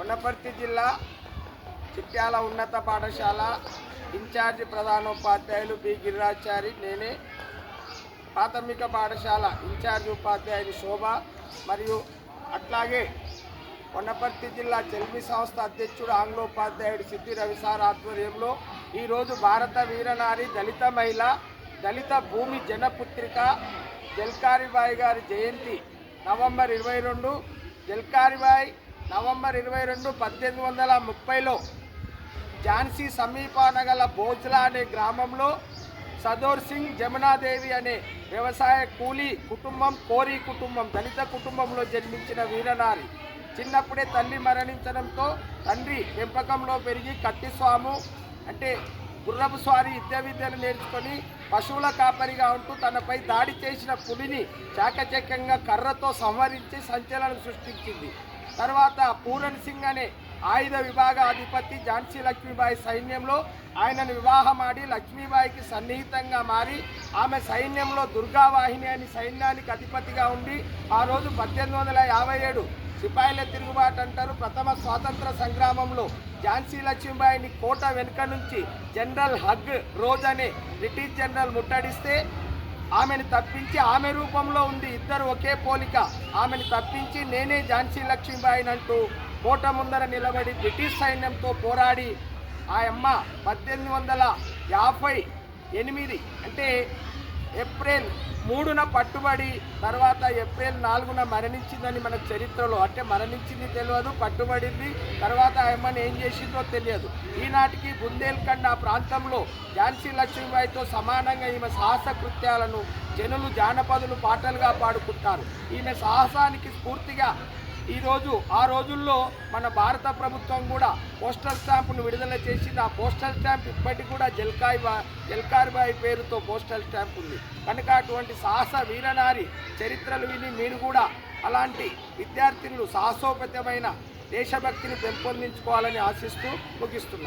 వనపర్తి జిల్లా చిట్యాల ఉన్నత పాఠశాల ఇన్ఛార్జి ప్రధానోపాధ్యాయులు బి. గిరిరాచారి నేనే ప్రాథమిక పాఠశాల ఇన్ఛార్జి ఉపాధ్యాయుని శోభ మరియు అట్లాగే వనపర్తి జిల్లా చెల్మి సంస్థ అధ్యక్షుడు ఆంగ్లోపాధ్యాయుడు సిద్ధి రవిసార్ ఆధ్వర్యంలో ఈరోజు భారత వీరనారి దళిత మహిళ దళిత భూమి జనపుత్రిక జల్కారిబాయి గారి జయంతి నవంబర్ ఇరవై రెండు. జల్కారిబాయి నవంబర్ ఇరవై రెండు పద్దెనిమిది వందల ముప్పైలో ఝాన్సీ సమీపాన గల బోజ్లా అనే గ్రామంలో సదోర్ సింగ్ జమునాదేవి అనే వ్యవసాయ కూలీ కుటుంబం కోరి కుటుంబం దళిత కుటుంబంలో జన్మించిన వీరనారి. చిన్నప్పుడే తల్లి మరణించడంతో తండ్రి పెంపకంలో పెరిగి కత్తిస్వాము అంటే గుర్రపు స్వారీ విద్య విద్యను నేర్చుకొని పశువుల కాపరిగా ఉంటూ తనపై దాడి చేసిన పులిని చాకచక్యంగా కర్రతో సంహరించి సంచలనం సృష్టించింది. తర్వాత పూరన్ సింగ్ అనే ఆయుధ విభాగ అధిపతి ఝాన్సీ లక్ష్మీబాయి సైన్యంలో ఆయనను వివాహమాడి లక్ష్మీబాయికి సన్నిహితంగా మారి ఆమె సైన్యంలో దుర్గావాహిని అని సైన్యానికి అధిపతిగా ఉండి ఆ రోజు పద్దెనిమిది వందల యాభై ఏడు సిపాయిల తిరుగుబాటు అంటారు. ప్రథమ స్వాతంత్ర సంగ్రామంలో ఝాన్సీ లక్ష్మీబాయిని కోట వెనుక నుంచి జనరల్ హగ్ రోజ్ అనే బ్రిటిష్ జనరల్ ముట్టడిస్తే ఆమెను తప్పించి ఆమె రూపంలో ఉంది. ఇద్దరు ఒకే పోలిక. ఆమెను తప్పించి నేనే ఝాన్సీ లక్ష్మీబాయి అంటూ కోట ముందర నిలబడి బ్రిటిష్ సైన్యంతో పోరాడి ఆ అమ్మ పద్దెనిమిది వందల యాభై ఎనిమిది అంటే ఏప్రిల్ మూడున పట్టుబడి తర్వాత ఏప్రిల్ నాలుగున మరణించిందని మన చరిత్రలో అంటే మరణించింది తెలియదు పట్టుబడింది తర్వాత ఆ ఏం చేసిందో తెలియదు. ఈనాటికి బుందేల్ఖండ్ ఆ ప్రాంతంలో ఝాన్సీ లక్ష్మీబాయితో సమానంగా ఈమె సాహస కృత్యాలను జనులు జానపదులు పాటలుగా పాడుకుంటారు. ఈమె సాహసానికి స్ఫూర్తిగా ఈరోజు ఆ రోజుల్లో మన భారత ప్రభుత్వం కూడా పోస్టల్ స్టాంపును విడుదల చేసింది. ఆ పోస్టల్ స్టాంప్ ఇప్పటికి కూడా జల్కాయ్ బా జల్కార్బాయి పేరుతో పోస్టల్ స్టాంప్ ఉంది. కనుక అటువంటి సాహస వీరనారి చరిత్రలు విని మీరు కూడా అలాంటి విద్యార్థులు సాహసోపేతమైన దేశభక్తిని పెంపొందించుకోవాలని ఆశిస్తూ ముగిస్తున్నాను